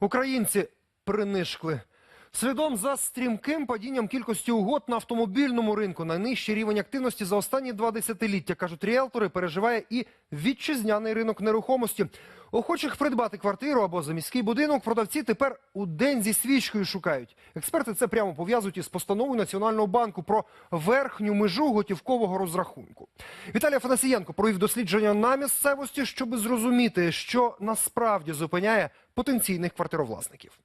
Українці принишкли. Слідом за стрімким падінням кількості угод на автомобільному ринку найнижчий рівень активності за останні два десятиліття, кажуть ріелтори, переживає і вітчизняний ринок нерухомості. Охочих придбати квартиру або заміський будинок продавці тепер у день зі свічкою шукають. Експерти це прямо пов'язують із постановою Національного банку про верхню межу готівкового розрахунку. Віталій Афанасієнко провів дослідження на місцевості, щоб зрозуміти, що насправді зупиняє потенційних квартировласників.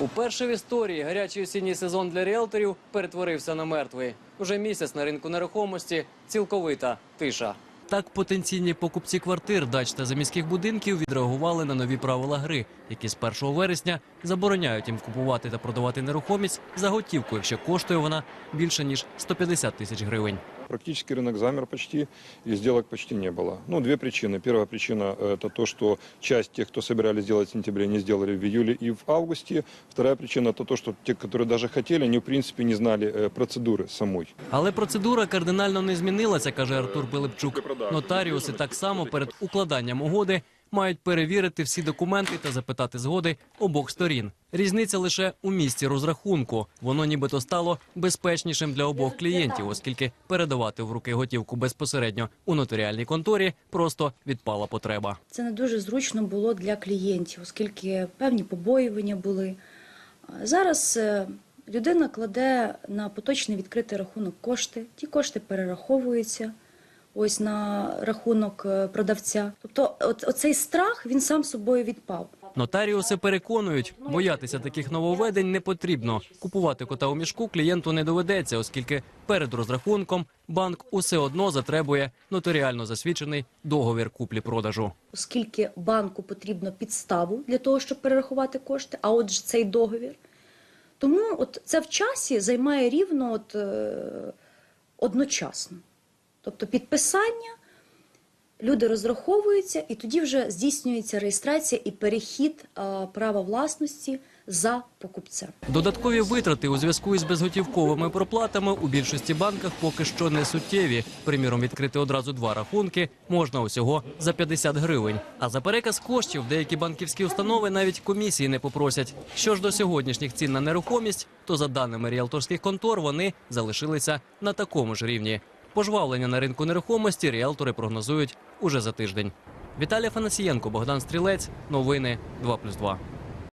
Уперше в історії гарячий осінній сезон для ріелторів перетворився на мертвий. Уже місяць на ринку нерухомості цілковита тиша. Так потенційні покупці квартир, дач та заміських будинків відреагували на нові правила гри, які з 1 вересня забороняють їм купувати та продавати нерухомість за готівку, якщо коштує вона більше ніж 150 тисяч гривень. Практически рынок замер почти, и сделок почти не было. Ну, две причины. Первая причина – это то, что часть тех, кто собирались сделать в сентябре, не сделали в июле и в августе. Вторая причина – это то, что те, которые даже хотели, они, в принципе, не знали э, процедуры самой. Але процедура кардинально не змінилася, каже Артур Пилипчук. Нотаріуси так само перед укладанням угоди мають перевірити всі документи та запитати згоди обох сторін. Різниця лише у місці розрахунку. Воно нібито стало безпечнішим для обох клієнтів, оскільки передавати в руки готівку безпосередньо у нотаріальній конторі просто відпала потреба. Це не дуже зручно було для клієнтів, оскільки певні побоювання були. Зараз е, людина кладе на поточний відкритий рахунок кошти. Ті кошти перераховуються ось на рахунок е, продавця. Тобто, оцей страх він сам собою відпав. Нотаріуси переконують, боятися таких нововведень не потрібно. Купувати кота у мішку клієнту не доведеться, оскільки перед розрахунком банк усе одно затребує нотаріально засвідчений договір куплі-продажу. Оскільки банку потрібно підставу для того, щоб перерахувати кошти, а отже цей договір. Тому от це в часі займає рівно от, е, одночасно. Тобто підписання, люди розраховуються, і тоді вже здійснюється реєстрація і перехід е, права власності за покупцем. Додаткові витрати у зв'язку із безготівковими проплатами у більшості банках поки що не суттєві. Приміром, відкрити одразу два рахунки можна усього за 50 гривень. А за переказ коштів деякі банківські установи навіть комісії не попросять. Що ж до сьогоднішніх цін на нерухомість, то за даними ріелторських контор вони залишилися на такому ж рівні. Пожвавлення на ринку нерухомості ріелтори прогнозують уже за тиждень. Віталій Фанасієнко, Богдан Стрілець. Новини 2+,2.